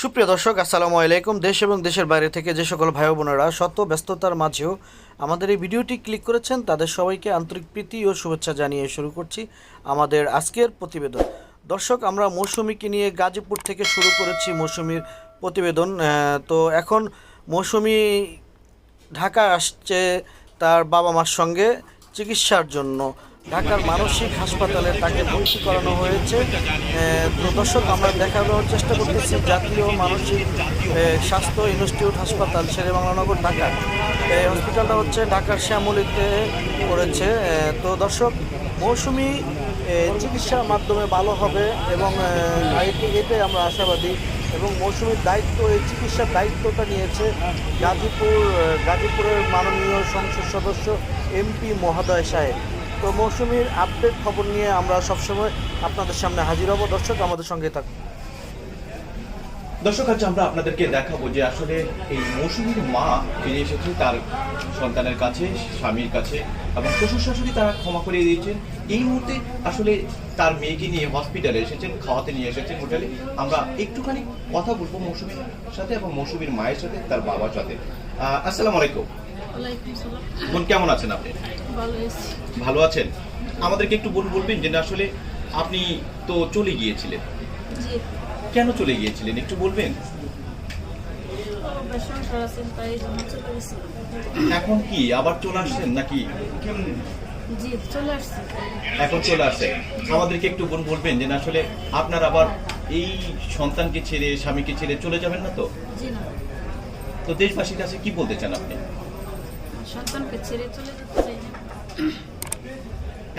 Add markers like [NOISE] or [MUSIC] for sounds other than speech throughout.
সুপ্রিয় দর্শক, আসসালামু আলাইকুম। দেশ এবং দেশের বাইরে থেকে যে সকল ভাই বোনেরা শত ব্যস্ততার মাঝেও আমাদের এই ভিডিওটি ক্লিক করেছেন, তাদের সবাইকে আন্তরিক প্রীতি ও শুভেচ্ছা জানিয়ে শুরু করছি আমাদের আজকের প্রতিবেদন। দর্শক, আমরা মৌসুমীকে নিয়ে গাজীপুর থেকে শুরু করেছি মৌসুমীর প্রতিবেদন। তো এখন মৌসুমী ঢাকা আসছে তার বাবা মার সঙ্গে চিকিৎসার জন্য। ঢাকার মানসিক হাসপাতালে তাকে ভর্তি করানো হয়েছে। তো দর্শক, আমরা দেখানোর চেষ্টা করতেছি জাতীয় মানসিক স্বাস্থ্য ইনস্টিটিউট হাসপাতাল, শেরেবাংলানগর, ঢাকা। এই হসপিটালটা হচ্ছে ঢাকার শ্যামলীতে করেছে তো দর্শক, মৌসুমি চিকিৎসার মাধ্যমে ভালো হবে এবং এটাই আমরা আশাবাদী। এবং মৌসুমীর দায়িত্ব, এই চিকিৎসার দায়িত্বটা নিয়েছে গাজীপুর গাজীপুরের মাননীয় সংসদ সদস্য এমপি মহোদয় সাহেব। তো মৌসুমীর আপডেট খবর নিয়ে আমরা সবসময় আপনাদের সামনে হাজির হব। দর্শক আমাদের সঙ্গে থাকুন। দর্শক আজ আমরা আপনাদেরকে দেখাবো যে আসলে এই মৌসুমীর মা ফিরে এসেছে তার সন্তানের কাছে স্বামীর কাছে এবং শ্বশুর শাশুড়ি তারা ক্ষমা করে দিয়েছেন। এই মুহূর্তে আসলে তার মেয়েকে নিয়ে হসপিটালে এসেছেন খাওয়াতে নিয়ে এসেছেন হোটেলে আমরা একটুখানি কথা বলব মৌসুমীর সাথে এবং মৌসুমীর মায়ের সাথে তার বাবার সাথে। আসসালামু আলাইকুম। বোন কেমন আছেন আপনি? ভালো আছি। ভালো আছেন? আমাদেরকে একটু বল- বলবেন যে আসলে আপনি তো চলে গিয়েছিলেন। কেন চলে গিয়েছিলেন? একটু বলবেন? এখন কি আবার চলে আসছেন নাকি? এখন চলে আসছে আমাদেরকে একটু বোন বলবেন যে না আসলে আপনার আবার এই সন্তানকে ছেড়ে স্বামীকে ছেড়ে চলে যাবেন না তো? তো দেশবাসীর কাছে কি বলতে চান আপনি? সন্তানকে ছেড়ে চলে যেতে চাই না।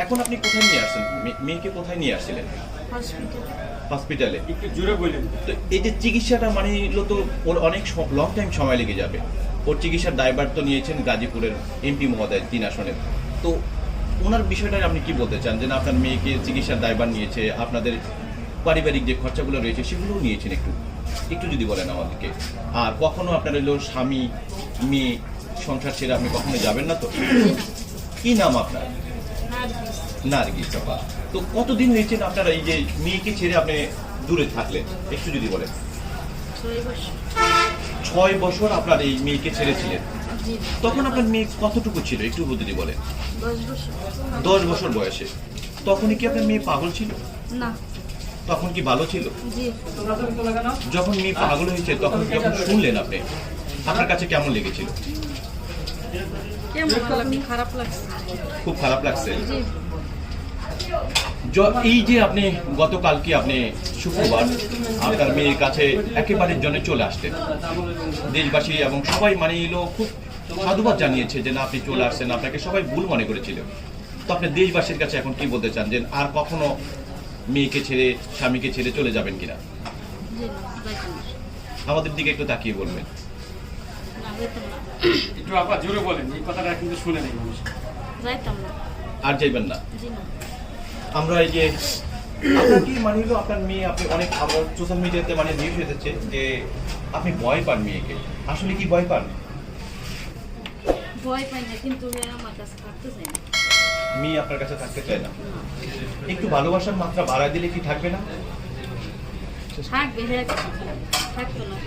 এখন আপনি কোথায় নিয়ে আসছেন? মেয়েকে কোথায় নিয়ে আসছিলেন? হসপিটালে। হসপিটালে। একটু জোরে বললেন তো এই যে চিকিৎসাটা মানে হলো তো ওর অনেক লং টাইম সময় লেগে যাবে। ওর চিকিৎসার দায়ভার তো নিয়েছেন গাজীপুরের এমপি মহোদয় তিন আসনের তো ওনার বিষয়টা আপনি কি বলতে চান? যে না আপনার মেয়েকে চিকিৎসার দায়ভার নিয়েছে আপনাদের পারিবারিক যে খরচাগুলো রয়েছে সেগুলোও নিয়েছেন একটু। একটু যদি বলেন আমাদেরকে। আর কখনো আপনার হলো স্বামী মেয়ে সংসার ছেড়ে আপনি কখনো যাবেন না তো? কি নাম আপনার? নার্গিস চাপা তো কতদিন হয়েছেন আপনারা এই যে মেয়েকে ছেড়ে আপনি দূরে থাকলেন? একটু যদি বলেন। ছয় বছর। আপনার এই মেয়েকে ছেড়েছিলেন। তখন আপনার মেয়ে কতটুকু ছিল? একটু যদি বলেন। দশ বছর। বয়সে। তখনই কি আপনার মেয়ে পাগল ছিল? না। তখন কি ভালো ছিল? যখন মেয়ে পাগল হয়েছে তখন যখন শুনলেন আপনি? আপনার কাছে কেমন লেগেছিল কেমন লাগছে খারাপ লাগছে খুব খারাপ লাগছে। এই যে আপনি গতকালকে আপনি শুক্রবার আপনার মেয়ের কাছে একেবারের জন্য চলে আসতেন দেশবাসী এবং সবাই মানে এলো খুব সাধুবাদ জানিয়েছে যে না আপনি চলে আসছেন আপনাকে সবাই ভুল মনে করেছিল। তো আপনি দেশবাসীর কাছে এখন কি বলতে চান যে আর কখনো মেয়েকে ছেড়ে স্বামীকে ছেড়ে চলে যাবেন কিনা? আমাদের দিকে একটু তাকিয়ে বলবেন। একটু আবার জোরে বলেন এই কথাটা কিন্তু শুনে নেই মানুষ। যাইতাম না। আর যাইবেন না। জি না। আমরা এই যে আপনার কি মানে হলো আপনার মেয়ে আপনি অনেক সোশ্যাল মিডিয়াতে মানে নিউজ হয়েছে যে আপনি ভয় পান মেয়েকে। আসলে কি ভয় পান? ভয় পাই না কিন্তু এ আমার কাছে থাকতে চাই না। মেয়ে আপনার কাছে থাকতে চায় না। একটু ভালোবাসার মাত্রা বাড়ায় দিলে কি থাকবে না? থাকবে হ্যাঁ থাকতো না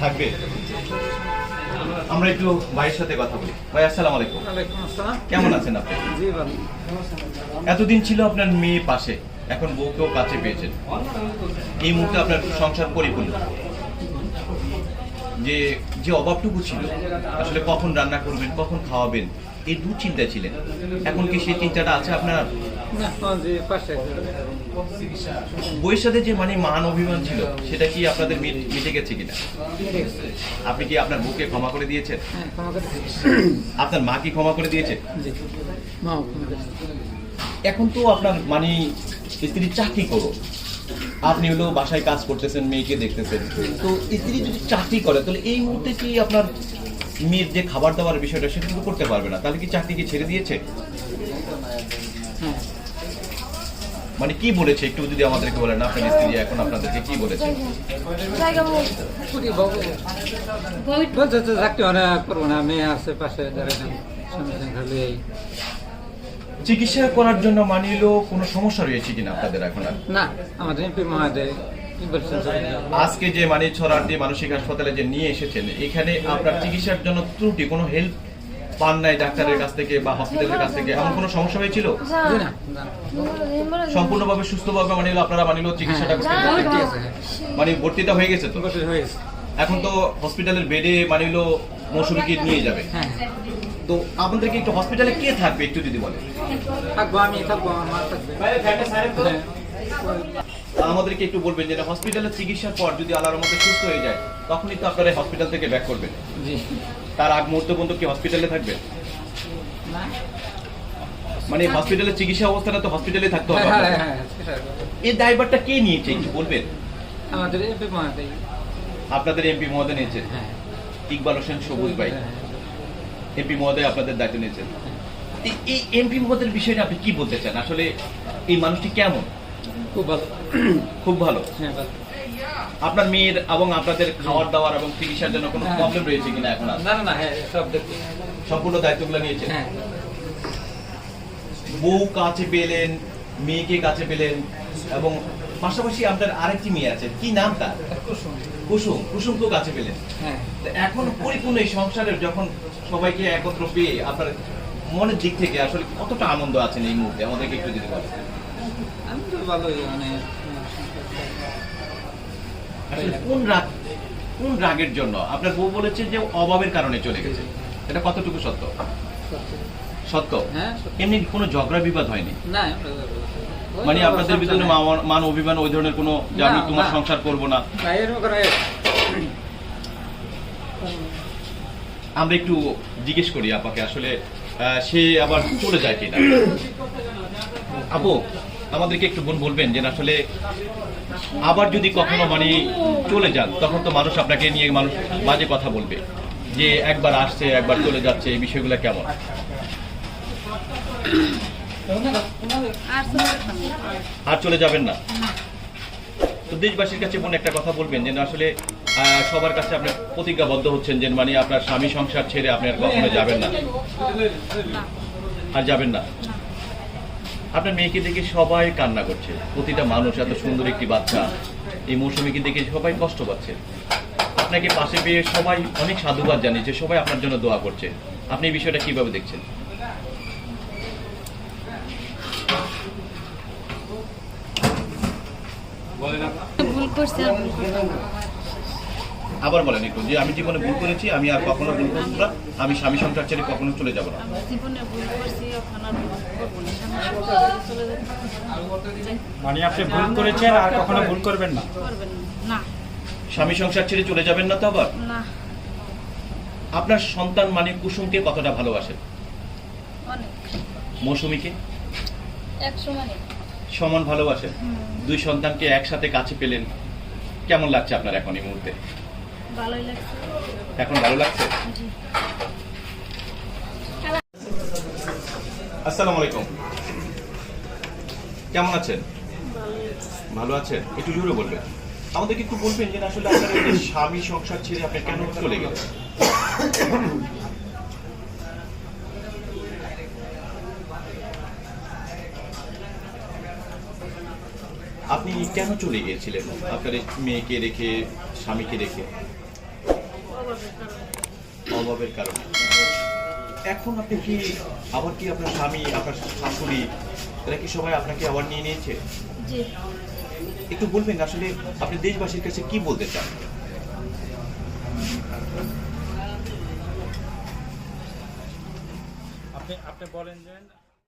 থাকবে। আমরা একটু ভাইয়ের সাথে কথা বলি। ভাই আসসালামু আলাইকুম। কেমন আছেন আপনি? এতদিন ছিল আপনার মেয়ে পাশে এখন বউকেও কাছে পেয়েছেন। এই মুহূর্তে আপনার সংসার পরিপূর্ণ। যে যে অভাবটুকু ছিল আসলে কখন রান্না করবেন কখন খাওয়াবেন এই দু চিন্তা ছিলেন। এখন কি সেই চিন্তাটা আছে আপনার? বইয়ের সাথে যে মানে মান অভিমান ছিল সেটা কি আপনাদের মিটে গেছে কিনা? আপনি কি আপনার বুকে ক্ষমা করে দিয়েছেন? হ্যাঁ। আপনার মা কি ক্ষমা করে দিয়েছে। এখন তো আপনার মানে স্ত্রী চাকরি করো। আপনি হলো বাসায় কাজ করতেছেন মেয়েকে দেখতেছেন। তো স্ত্রী যদি চাকরি করে তাহলে এই মুহূর্তে কি আপনার মেয়ের যে খাবার দাবার বিষয়টা সেটা কিন্তু করতে পারবে না। তাহলে কি চাকরি কি ছেড়ে দিয়েছে? হ্যাঁ। মানে কি বলেছে? একটু যদি আমাদেরকে বলেন আপনার স্ত্রী এখন আপনাদেরকে কি বলেছে? বলছে তো অনেক করব না মেয়ে আছে পাশে খালি এই চিকিৎসা করার জন্য মানিলো কোনো সমস্যা রয়েছে কিনা আপনাদের এখন আর? না আমাদের এমপি স্যার? আজকে যে মানে ছড়াটি মানসিক হাসপাতালে যে নিয়ে এসেছেন এখানে আপনার চিকিৎসার জন্য ত্রুটি কোনো হেল্প পান নাই ডাক্তারের কাছ থেকে বা হসপিটালের কাছ থেকে এমন কোনো সমস্যা হয়েছিল। সম্পূর্ণভাবে সুস্থভাবে মানে আপনারা মানে চিকিৎসাটা করতে হ্যাঁ, হ্যাঁ। মানে ভর্তিটা হয়ে গেছে তো? হয়ে। এখন তো হসপিটালের বেডে মানে হলো মৌসুমীকে নিয়ে যাবে। হ্যাঁ তো আপনাদেরকে একটু হসপিটালে কে থাকবে একটু যদি বলেন? থাকব আমি থাকব আমার থাকবে। হ্যাঁ। আমাদেরকে একটু বলবেন যে হসপিটালে চিকিৎসার পর যদি আল্লাহর মধ্যে সুস্থ হয়ে যায় তখনই তো আপনারা হসপিটাল থেকে ব্যাক করবেন। জি। তার আগ মুহূর্ত পর্যন্ত কি হসপিটালে থাকবে? মানে হসপিটালে চিকিৎসা অবস্থাটা তো হসপিটালে থাকতে হবে হ্যাঁ। হ্যাঁ হ্যাঁ এই দায়ভারটা কে নিয়েছে একটু বলবেন? আমাদের এমপি মহাদেই আপনাদের এমপি মহোদয় নিয়েছে? হ্যাঁ। ইকবাল হোসেন সবুজ ভাই। এমপি মহোদয় আপনাদের দায়িত্ব নিয়েছেন। এই- এই এমপি মহোদয়ের বিষয়ে আপনি কি বলতে চান? আসলে এই মানুষটি কেমন? খুব ভালো। খুব ভালো। হ্যাঁ ভালো। আপনার মেয়ের এবং আপনাদের খাওয়ার দাওয়ার এবং চিকিৎসার জন্য কোনো হ্যাঁ। প্রবলেম রয়েছে কিনা এখন না না না হ্যাঁ সব দেখছি সম্পূর্ণ দায়িত্বগুলো নিয়েছেন? হ্যাঁ। বউ কাছে পেলেন মেয়েকে কাছে পেলেন এবং পাশাপাশি আপনার আরেকটি মেয়ে আছে। কি নাম তার? কুসুম। কুসুম। তো কাছে পেলেন। হ্যাঁ। এখন পরিপূর্ণ এই সংসারের যখন সবাইকে একত্র পেয়ে আপনার মনের দিক থেকে আসলে কতটা আনন্দ আছেন এই মুহূর্তে? আমাদেরকে একটু যদি বলেন। আমি তো ভালোই মানে কোন রাগ কোন রাগের জন্য? আপনার বউ বলেছে যে অভাবের কারণে চলে গেছে। এটা কতটুকু সত্য? সত্য। হ্যাঁ এমনি কোনো ঝগড়া বিবাদ হয়নি? না মানে আপনাদের ভিতরে মান অভিমান ওই ধরনের কোনো যে আমি তোমার সংসার করব না। আমরা একটু জিজ্ঞেস করি আপাকে আসলে সে আবার চলে যায় কিনা? [COUGHS] আপু আমাদেরকে একটু বোন বলবেন যে আসলে আবার যদি কখনো মানে চলে যান, তখন তো মানুষ আপনাকে নিয়ে মানুষ বাজে কথা বলবে যে একবার আসছে, একবার চলে যাচ্ছে, এই বিষয়গুলো কেমন? আর চলে যাবেন না? তো দেশবাসীর কাছে বোন একটা কথা বলবেন যে আসলে সবার কাছে আপনি প্রতিজ্ঞাবদ্ধ হচ্ছেন যে মানে আপনার স্বামী সংসার ছেড়ে আপনি আর কখনো যাবেন না। আর যাবেন না। আপনার মেয়েকে দেখে সবাই কান্না করছে। প্রতিটা মানুষ এত সুন্দর একটি বাচ্চা। এই মৌসুমীকে দেখে সবাই কষ্ট পাচ্ছে। আপনাকে পাশে পেয়ে সবাই অনেক সাধুবাদ জানিয়েছে সবাই আপনার জন্য দোয়া করছে। আপনি এই বিষয়টা কীভাবে দেখছেন। ভুল করছি আর ভুল করতাম না। আবার বলেন একটু যে আমি জীবনে ভুল করেছি আমি আর কখনো ভুল করব না আমি স্বামী সংসার ছেড়ে কখনো চলে যাব না। মানে আপনি ভুল করেছেন আর কখনো ভুল করবেন না? স্বামী সংসার ছেড়ে চলে যাবেন না তো আবার? আপনার সন্তান মানে কুসুমকে কতটা ভালোবাসেন অনেক। মৌসুমীকে? মানে। সমান ভালোবাসেন দুই সন্তানকে একসাথে কাছে পেলেন। কেমন লাগছে আপনার এখন এই মুহূর্তে? এখন ভালো লাগছে? আসসালামু আলাইকুম। কেমন আছেন? ভালো আছেন? একটু জোরে বলবেন। আমাদেরকে একটু বলবেন যে আসলে আপনার স্বামী সংসার ছেড়ে আপনি কেন চলে গেলেন? আপনি কেন চলে গিয়েছিলেন? আপনার মেয়েকে রেখে, স্বামীকে রেখে? অভাবের কারণে। এখন আপনি কি আবার কি আপনার স্বামী আপনার শাশুড়ি এরা কি সবাই আপনাকে আবার নিয়ে নিয়েছে? একটু বলবেন আসলে আপনি দেশবাসীর কাছে কি বলতে চান? আপনি আপনি বলেন যে